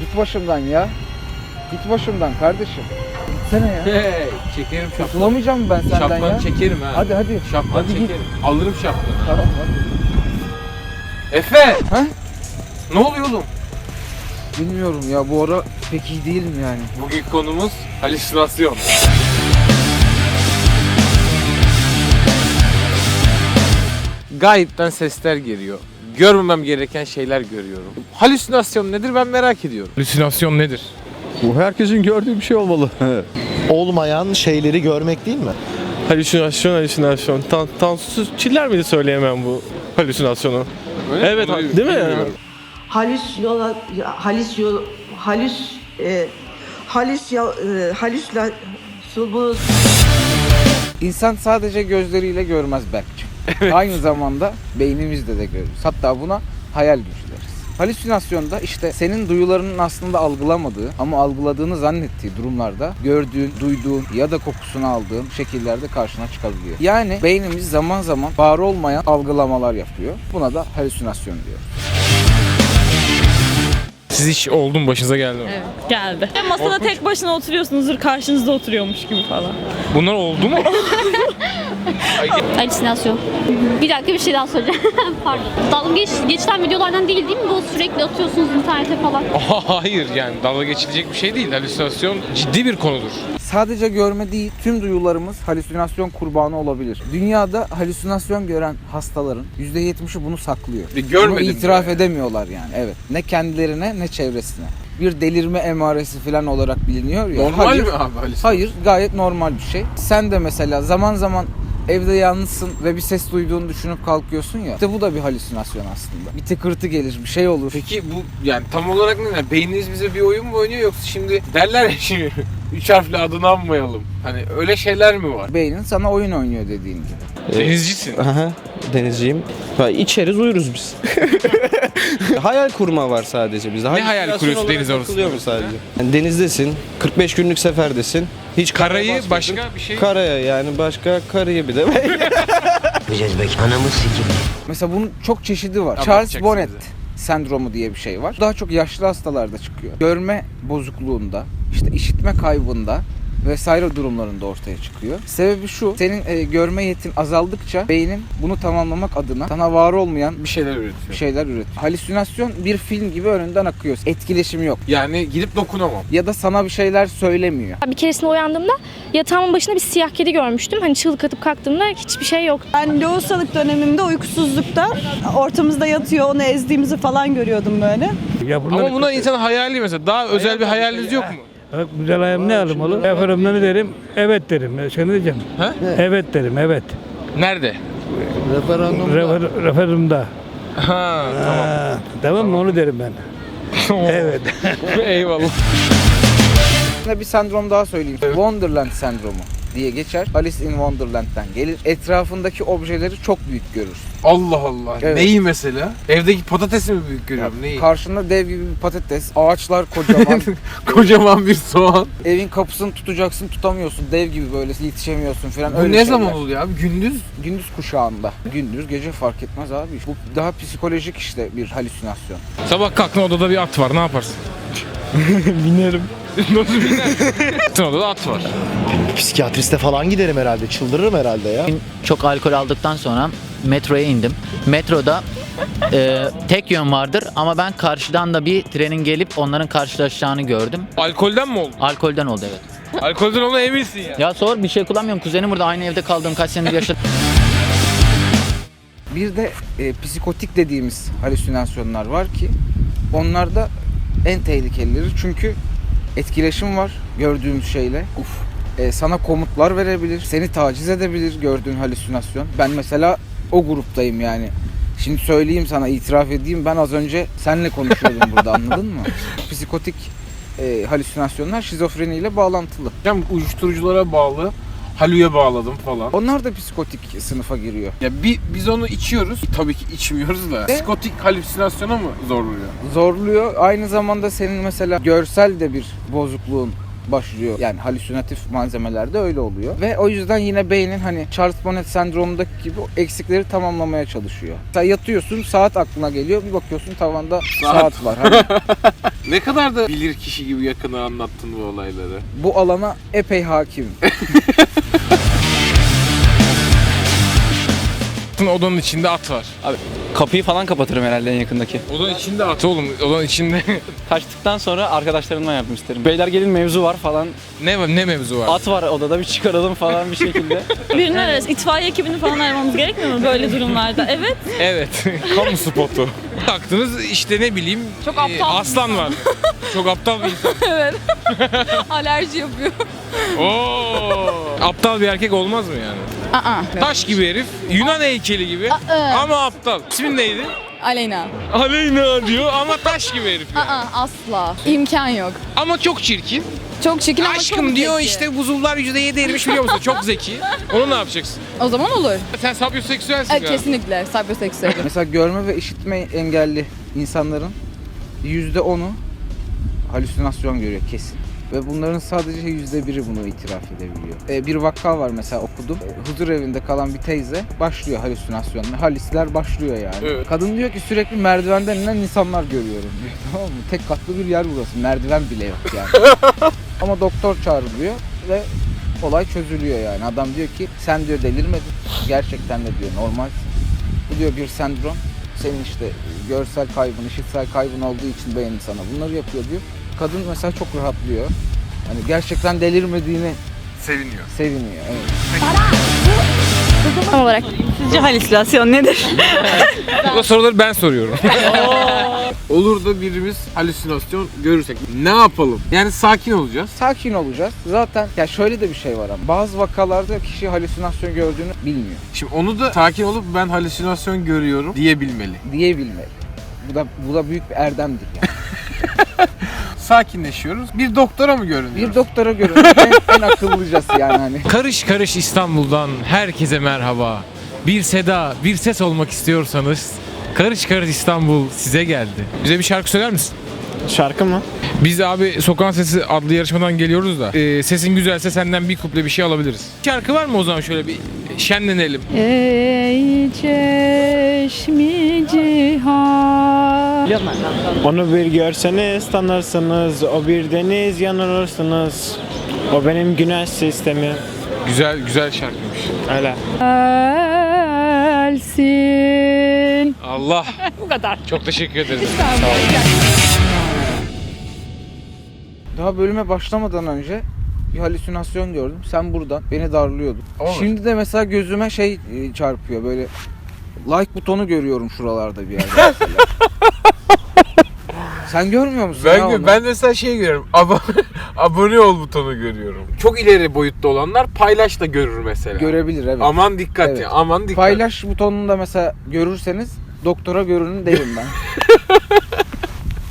Git başımdan ya. Git başımdan kardeşim. Gitsene ya. Hey, çekerim şapkanı. Kurtulamayacağım ben senden Şapkanı ya? çekerim ha. Hadi hadi. Şapkanı Hadi git. çekerim. Alırım şapkanı. Tamam hadi. Efe! Ha? Ne oluyor oğlum? Bilmiyorum ya bu ara pek iyi değilim yani. Bugün konumuz halüsinasyon. Gayipten sesler geliyor. Görmemem gereken şeyler görüyorum. Halüsinasyon nedir ben merak ediyorum. Halüsinasyon nedir? Bu herkesin gördüğü bir şey olmalı. olmayan şeyleri görmek değil mi? Halüsinasyon, halüsinasyon. Tan Tansu Çiller miydi söyleyemem bu halüsinasyonu? Evet, Onu değil mi? bilmiyorum. Halüs yola halüs halüs e, halüs ya, e, halüsla bu İnsan sadece gözleriyle görmez belki. Aynı zamanda beynimizde de görürüz. Hatta buna hayal gücü deriz. Halüsinasyonda işte senin duyularının aslında algılamadığı ama algıladığını zannettiği durumlarda gördüğün, duyduğun ya da kokusunu aldığın şekillerde karşına çıkabiliyor. Yani beynimiz zaman zaman var olmayan algılamalar yapıyor. Buna da halüsinasyon diyor. Siz hiç oldu mu başınıza geldi mi? Evet, geldi. Masada tek başına oturuyorsunuzdur, karşınızda oturuyormuş gibi falan. Bunlar oldu mu? Halüsinasyon. Bir dakika bir şey daha soracağım. Pardon. Dalga geç, geçilen videolardan değil değil mi? Bu sürekli atıyorsunuz internete falan. Hayır yani dalga geçilecek bir şey değil. Halüsinasyon ciddi bir konudur. Sadece görme değil, tüm duyularımız halüsinasyon kurbanı olabilir. Dünyada halüsinasyon gören hastaların %70'i bunu saklıyor. E, Bunu görmedim itiraf yani. edemiyorlar yani. Evet. Ne kendilerine ne çevresine. Bir delirme emaresi falan olarak biliniyor ya. Normal Hayır. mi abi halüsinasyon? Hayır, gayet normal bir şey. Sen de mesela zaman zaman evde yalnızsın ve bir ses duyduğunu düşünüp kalkıyorsun ya. İşte bu da bir halüsinasyon aslında. Bir tıkırtı gelir, bir şey olur. Peki bu yani tam olarak ne? Beyniniz bize bir oyun mu oynuyor yoksa şimdi derler ya şimdi üç harfli adını anmayalım. Hani öyle şeyler mi var? Beynin sana oyun oynuyor dediğin gibi. Denizcisin. Aha, denizciyim. Ha, içeriz uyuruz biz. hayal kurma var sadece bizde. Ne hayal kuruyorsun deniz mu sadece? Yani denizdesin, 45 günlük seferdesin. Hiç Karayı başka bir şey... Karaya yani başka karayı bir de. Mesela bunun çok çeşidi var. Charles Bonnet. Sendromu diye bir şey var. Daha çok yaşlı hastalarda çıkıyor. Görme bozukluğunda, işte işitme kaybında vesaire durumlarında ortaya çıkıyor. Sebebi şu, senin e, görme yetin azaldıkça beynin bunu tamamlamak adına sana var olmayan Bir şeyler üretiyor. bir şeyler üretiyor. Halüsinasyon bir film gibi önünden akıyor. Etkileşim yok. Yani gidip dokunamam. Ya da sana bir şeyler söylemiyor. Bir keresinde uyandığımda yatağımın başında bir siyah kedi görmüştüm. Hani çığlık atıp kalktığımda hiçbir şey yok. ben lohusalık dönemimde uykusuzlukta ortamızda yatıyor onu ezdiğimizi falan görüyordum böyle. Ya bunlar Ama bunlar insan hayali mesela. Daha özel bir hayaliniz yok mu? Bak, güzel ne almalı? Efendim ne derim? Evet derim. E, Sen ne diyeceğim? Ha? Evet derim, evet. Nerede? Refer, referandumda. Ha, Ha, tamam mı? Onu derim ben. evet. eyvallah. Bir sendrom daha söyleyeyim. Wonderland sendromu diye geçer. Alice in Wonderland'den gelir. Etrafındaki objeleri çok büyük görürsün. Allah Allah. Evet. Neyi mesela? Evdeki patatesi mi büyük görüyorum? Neyi? Karşında dev gibi bir patates, ağaçlar kocaman, Kocaman bir soğan. evin kapısını tutacaksın tutamıyorsun, dev gibi böyle yetişemiyorsun falan. Bu öyle ne şeyler. zaman oluyor abi? Gündüz. Gündüz kuşağında. Gündüz gece fark etmez abi. Bu daha psikolojik işte bir halüsinasyon. Sabah kalktın odada bir at var. Ne yaparsın? Binerim. Nasıl biner? odada at var. Psikiyatriste falan giderim herhalde. Çıldırırım herhalde ya. Çok alkol aldıktan sonra metroya indim. Metroda e, tek yön vardır ama ben karşıdan da bir trenin gelip onların karşılaşacağını gördüm. Alkolden mi oldu? Alkolden oldu evet. Alkolden olduğuna eminsin ya. Ya sor bir şey kullanmıyorum. Kuzenim burada aynı evde kaldığım kaç senedir yaşadım. Bir de e, psikotik dediğimiz halüsinasyonlar var ki onlarda en tehlikelileri çünkü etkileşim var gördüğümüz şeyle. Uf. E, sana komutlar verebilir, seni taciz edebilir gördüğün halüsinasyon. Ben mesela o gruptayım yani. Şimdi söyleyeyim sana, itiraf edeyim. Ben az önce seninle konuşuyordum burada anladın mı? Psikotik e, halüsinasyonlar şizofreniyle bağlantılı. Hem uyuşturuculara bağlı. Halüye bağladım falan. Onlar da psikotik sınıfa giriyor. Ya bir, biz onu içiyoruz. Tabii ki içmiyoruz da. Psikotik halüsinasyona mı zorluyor? zorluyor. Aynı zamanda senin mesela görsel de bir bozukluğun başlıyor. Yani halüsinatif malzemelerde öyle oluyor. Ve o yüzden yine beynin hani Charles Bonnet sendromundaki gibi eksikleri tamamlamaya çalışıyor. Sen yatıyorsun saat aklına geliyor bir bakıyorsun tavanda saat, var. Hani Ne kadar da bilir kişi gibi yakına anlattın bu olayları. bu alana epey hakim. Odanın içinde at var. Kapıyı falan kapatırım herhalde en yakındaki. Odanın içinde at oğlum. Odanın içinde Kaçtıktan sonra arkadaşlarımdan yardım isterim. Beyler gelin mevzu var falan. ne ne mevzu var? At var odada bir çıkaralım falan bir şekilde. Birini ararız. İtfaiye ekibini falan aramamız gerekmiyor mu böyle durumlarda? Evet. Evet. Kamu spotu. Baktınız işte ne bileyim Çok e, aptal bir aslan var. Çok aptal bir insan. Evet. Alerji yapıyor. Oo. Aptal bir erkek olmaz mı yani? Aa. Taş gibi herif, Yunan heykeli gibi ama aptal. İsmin neydi? Aleyna. Aleyna diyor ama taş gibi herif. yani. Aa asla. İmkan yok. Ama çok çirkin. Çok çirkin ama Aşkım diyor zeki. işte buzullar %7 erimiş biliyor musun? Çok zeki. Onu ne yapacaksın? O zaman olur. Sen sapyoseksüelsin galiba. kesinlikle. Cyberseksüel. Mesela görme ve işitme engelli insanların %10'u halüsinasyon görüyor kesin. Ve bunların sadece yüzde biri bunu itiraf edebiliyor. Ee, bir vaka var mesela okudum. Ee, Huzur evinde kalan bir teyze başlıyor halüsinasyonla. Halisler başlıyor yani. Evet. Kadın diyor ki sürekli merdivenden inen insanlar görüyorum diyor. Tamam mı? Tek katlı bir yer burası. Merdiven bile yok yani. Ama doktor çağrılıyor ve olay çözülüyor yani. Adam diyor ki sen diyor delirmedin. Gerçekten de diyor normal. Bu diyor bir sendrom. Senin işte görsel kaybın, işitsel kaybın olduğu için beynin sana bunları yapıyor diyor. Kadın mesela çok rahatlıyor. Hani gerçekten delirmediğini Seviniyor. seviniyor. Evet. Tam olarak. Sizce halüsinasyon nedir? Bu soruları ben soruyorum. Olur da birimiz halüsinasyon görürsek ne yapalım? Yani sakin olacağız. Sakin olacağız. Zaten ya şöyle de bir şey var ama bazı vakalarda kişi halüsinasyon gördüğünü bilmiyor. Şimdi onu da sakin olup ben halüsinasyon görüyorum diyebilmeli. Diyebilmeli. Bu da bu da büyük bir erdemdir yani. Sakinleşiyoruz. Bir doktora mı görünüyoruz? Bir doktora göre en, en akıllıcası yani hani. Karış karış İstanbul'dan herkese merhaba. Bir seda, bir ses olmak istiyorsanız Karış Karış İstanbul size geldi. Bize bir şarkı söyler misin? Şarkı mı? Biz abi Sokağın Sesi adlı yarışmadan geliyoruz da e, sesin güzelse senden bir kuple bir şey alabiliriz. Şarkı var mı o zaman şöyle bir şenlenelim. Ey çeşmi cihan. Onu bir görseniz tanırsınız. O bir deniz yanılırsınız. O benim güneş sistemi. Güzel güzel şarkıymış. Öyle. Gelsin. Allah. Bu kadar. Çok teşekkür ederiz. Daha bölüme başlamadan önce bir halüsinasyon gördüm. Sen buradan beni darlıyordun. Olur. Şimdi de mesela gözüme şey e, çarpıyor böyle like butonu görüyorum şuralarda bir yerde. Sen görmüyor musun ya Ben, onu? gö- ben mesela şey görüyorum. Abone, abone ol butonu görüyorum. Çok ileri boyutta olanlar paylaş da görür mesela. görebilir evet. Aman dikkat Evet. ya. Aman dikkat. Paylaş butonunu da mesela görürseniz doktora görünün derim ben.